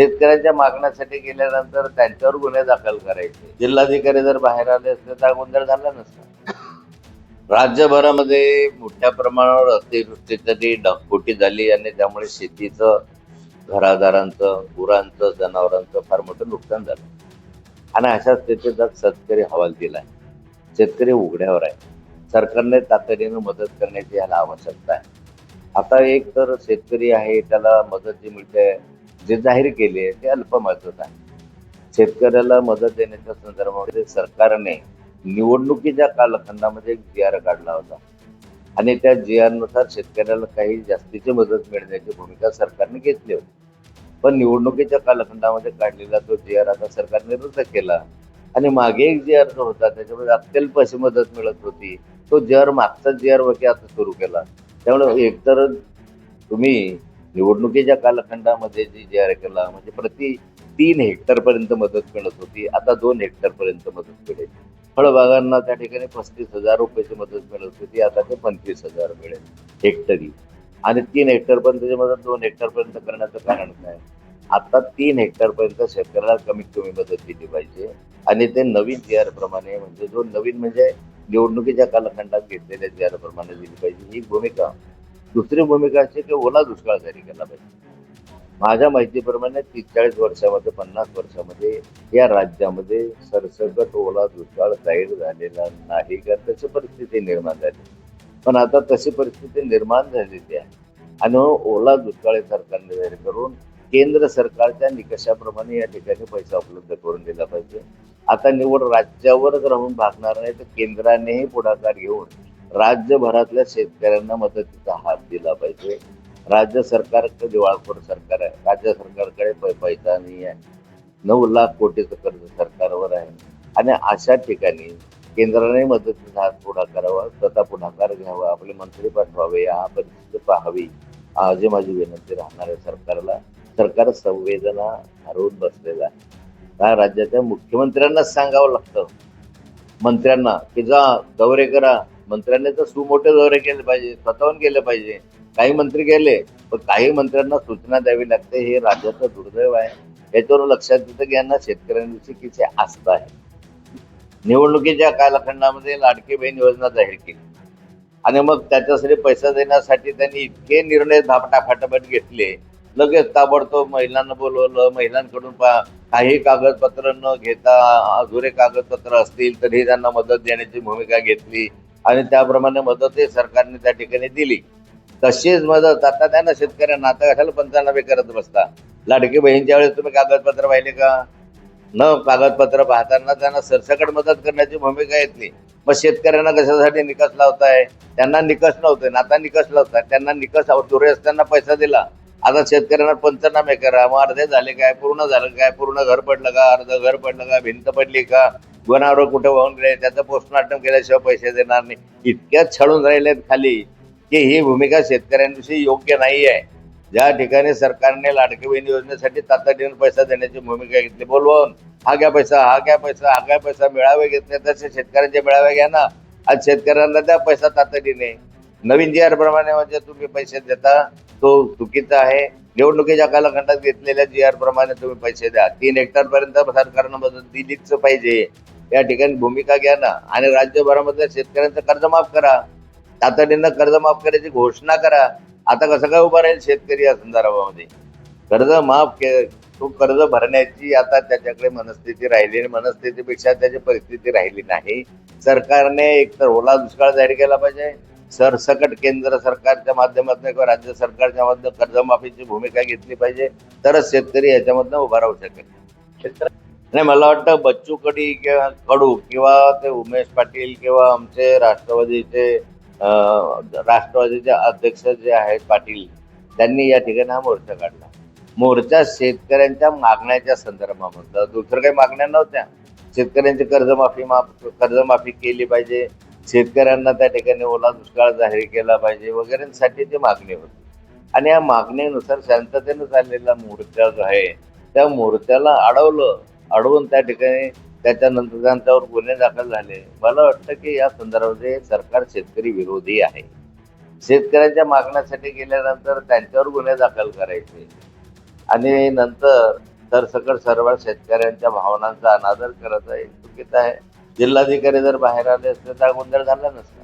शेतकऱ्यांच्या मागण्यासाठी गेल्यानंतर त्यांच्यावर गुन्हे दाखल करायचे. जिल्हाधिकारी जर बाहेर आले असते तर गोंधळ झाला नसता. राज्यभरामध्ये मोठ्या प्रमाणावर अतिवृष्टीची ढगफुटी झाली आणि त्यामुळे शेतीचं घरादारांचं गुरांचं जनावरांचं फार मोठं नुकसान झालं. आणि अशा स्थितीत आज शेतकरी हवालदिल आहे. शेतकरी उघड्यावर आहे. सरकारने तातडीनं मदत करण्याची याला आवश्यकता आहे. आता एक तर शेतकरी आहे त्याला मदत जी मिळते जे जाहीर केले आहे ते अल्प मदत आहे. शेतकऱ्याला मदत देण्याच्या संदर्भामध्ये सरकारने निवडणुकीच्या कालखंडामध्ये एक जी आर काढला होता. आणि त्या जी आरनुसार शेतकऱ्याला काही जास्तीची मदत मिळण्याची भूमिका सरकारने घेतली होती. पण निवडणुकीच्या कालखंडामध्ये काढलेला तो जी आर आता सरकारने रद्द केला. आणि मागे एक जी आर जो होता त्याच्यामध्ये अत्यल्प अशी मदत मिळत होती. तो जी आर मागचा जी आर वगैरे आता सुरू केला. त्यामुळे एकतर तुम्ही निवडणुकीच्या कालखंडामध्ये जी जाहीर आर केला म्हणजे प्रति तीन हेक्टर पर्यंत मदत मिळत होती. आता दोन हेक्टर पर्यंत मदत मिळेल. फळबागांना त्या ठिकाणी पस्तीस हजार रुपयाची मदत मिळत होती. आता ते पंचवीस हजार मिळेल हेक्टरी आणि तीन हेक्टरपर्यंतची मदत दोन हेक्टर पर्यंत करण्याचं कारण काय? आता तीन हेक्टर पर्यंत शेतकऱ्याला कमीत कमी मदत दिली पाहिजे. आणि ते नवीन जी प्रमाणे म्हणजे जो नवीन म्हणजे निवडणुकीच्या कालखंडात घेतलेल्या जी आर प्रमाणे दिली पाहिजे. ही भूमिका दुसरी भूमिका अशी की ओला दुष्काळ जारी केला पाहिजे. माझ्या माहितीप्रमाणे तीस चाळीस वर्षामध्ये पन्नास वर्षामध्ये या राज्यामध्ये सरसकट ओला दुष्काळ जाहीर झालेला नाही का तशी परिस्थिती निर्माण झाली. पण आता तशी परिस्थिती निर्माण झालेली आहे. आणि ओला दुष्काळ सरकारने जाहीर करून केंद्र सरकारच्या निकषाप्रमाणे या ठिकाणी पैसा उपलब्ध करून दिला पाहिजे. आता निवड राज्यावरच राहून भागणार नाही तर केंद्रानेही पुढाकार घेऊन राज्यभरातल्या शेतकऱ्यांना मदतीचा हात दिला पाहिजे. राज्य सरकार दिवाळखोर सरकार आहे. राज्य सरकारकडे पै- पैसा नाही आहे. नऊ लाख कोटीचं कर्ज सरकारवर आहे. आणि अशा ठिकाणी केंद्राने मदतीचा हात पुढा करावा स्वतः पुढाकार घ्यावा आपले मंत्री पाठवावे या परिस्थिती पाहावी आजही माझी विनंती राहणार आहे सरकारला. सरकार संवेदना हरवून बसलेला आहे. त्या राज्याच्या मुख्यमंत्र्यांनाच सांगावं लागतं. मंत्र्यांना की जा दौरे करा. मंत्र्यांनी तर सुमोठे दौरे केले पाहिजे स्वतःहून केले पाहिजे. काही मंत्री गेले पण काही मंत्र्यांना सूचना द्यावी लागते हे राज्याचं दुर्दैव आहे. याच्यावर लक्षात येतं की यांना शेतकऱ्यांविषयी किती आस्था आहे. निवडणुकीच्या कालखंडामध्ये लाडकी बहीण योजना जाहीर केली. आणि मग त्याच्यासाठी पैसा देण्यासाठी त्यांनी इतके निर्णय धापटाफाटाफट घेतले. लगेच ताबडतोब महिलांना बोलवलं महिलांकडून पा काही कागदपत्र न घेता अधुरे कागदपत्र असतील तरी त्यांना मदत देण्याची भूमिका घेतली. आणि त्याप्रमाणे मदतही सरकारने त्या ठिकाणी दिली. तशीच मदत आता त्यांना शेतकऱ्यांना आता कशाला पंचनामे करत बसता? लाडकी बहीणच्या वेळेस तुम्ही कागदपत्र पाहिले का? न कागदपत्र पाहताना त्यांना सरसकट मदत करण्याची भूमिका येतली मग शेतकऱ्यांना कशासाठी निकष लावताय? त्यांना निकष नव्हते ना आता निकष लावताय. त्यांना निकष अधुरे असताना पैसा दिला. आता शेतकऱ्यांना पंचनामे करा. मग अर्धे झाले काय? पूर्ण झालं काय? पूर्ण घर पडलं का? अर्ध घर पडलं का? भिंत पडली का? गुणावर कुठे वाहून गेले? त्याचं पोस्टमार्टम केल्याशिवाय पैसे देणार नाही. इतक्याच छळून राहिलेत खाली की ही भूमिका शेतकऱ्यांविषयी योग्य नाही आहे ज्या ठिकाणी सरकारने लाडकी बहीण योजनेसाठी तातडीने पैसा देण्याची भूमिका घेतली बोलवून हा घ्या पैसा हा घ्या पैसा हा घ्या पैसा मेळावे घेतले तसे शेतकऱ्यांचे मेळावे घ्या ना. आज शेतकऱ्यांना द्या पैसा तातडीने. नवीन जी आर प्रमाणे म्हणजे तुम्ही पैसे देता तो चुकीचा आहे. निवडणुकीच्या कालखंडात घेतलेल्या जी आर प्रमाणे तुम्ही पैसे द्या. तीन हेक्टर पर्यंत सरकारनं मदत दिलीच पाहिजे. या ठिकाणी भूमिका घ्या ना. आणि राज्यभरामधल्या शेतकऱ्यांचं कर्ज माफ करा. तातडीनं कर्ज माफ करायची घोषणा करा. आता कसं काय उभं राहील शेतकरी या संदर्भामध्ये? कर्ज माफ के तो कर्ज भरण्याची आता त्याच्याकडे मनस्थिती राहिली मनस्थितीपेक्षा त्याची परिस्थिती राहिली नाही. सरकारने एक तर ओला दुष्काळ जाहीर केला पाहिजे. सरसकट केंद्र सरकारच्या माध्यमातून किंवा राज्य सरकारच्या माध्यमातून कर्जमाफीची भूमिका घेतली पाहिजे तरच शेतकरी याच्यामधनं उभा राहू शकेल. शेतकरी नाही मला वाटतं बच्चू कडी किंवा कडू किंवा ते उमेश पाटील किंवा आमचे राष्ट्रवादीचे राष्ट्रवादीचे अध्यक्ष जे आहेत पाटील त्यांनी या ठिकाणी हा मोर्चा काढला. मोर्चा शेतकऱ्यांच्या मागण्याच्या संदर्भामधला. दुसरं काही मागण्या नव्हत्या. शेतकऱ्यांची कर्जमाफी माफ कर्जमाफी केली पाहिजे. शेतकऱ्यांना त्या ठिकाणी ओला दुष्काळ जाहीर केला पाहिजे वगैरेंसाठी ती मागणी होती. आणि या मागणीनुसार शांततेनं चाललेला मूर्त्या जो आहे त्या मूर्त्याला अडवलं अडवून त्या ठिकाणी त्याच्यानंतर त्यांच्यावर गुन्हे दाखल झाले. मला वाटतं की या संदर्भामध्ये सरकार शेतकरी विरोधी आहे. शेतकऱ्यांच्या मागण्यासाठी गेल्यानंतर त्यांच्यावर गुन्हे दाखल करायचे. आणि नंतर सरसकट सर्व शेतकऱ्यांच्या भावनांचा अनादर करत आहे चुकीचं आहे. जिल्हाधिकारी जर बाहेर आले असते तर हा गोंधळ झाला नसता.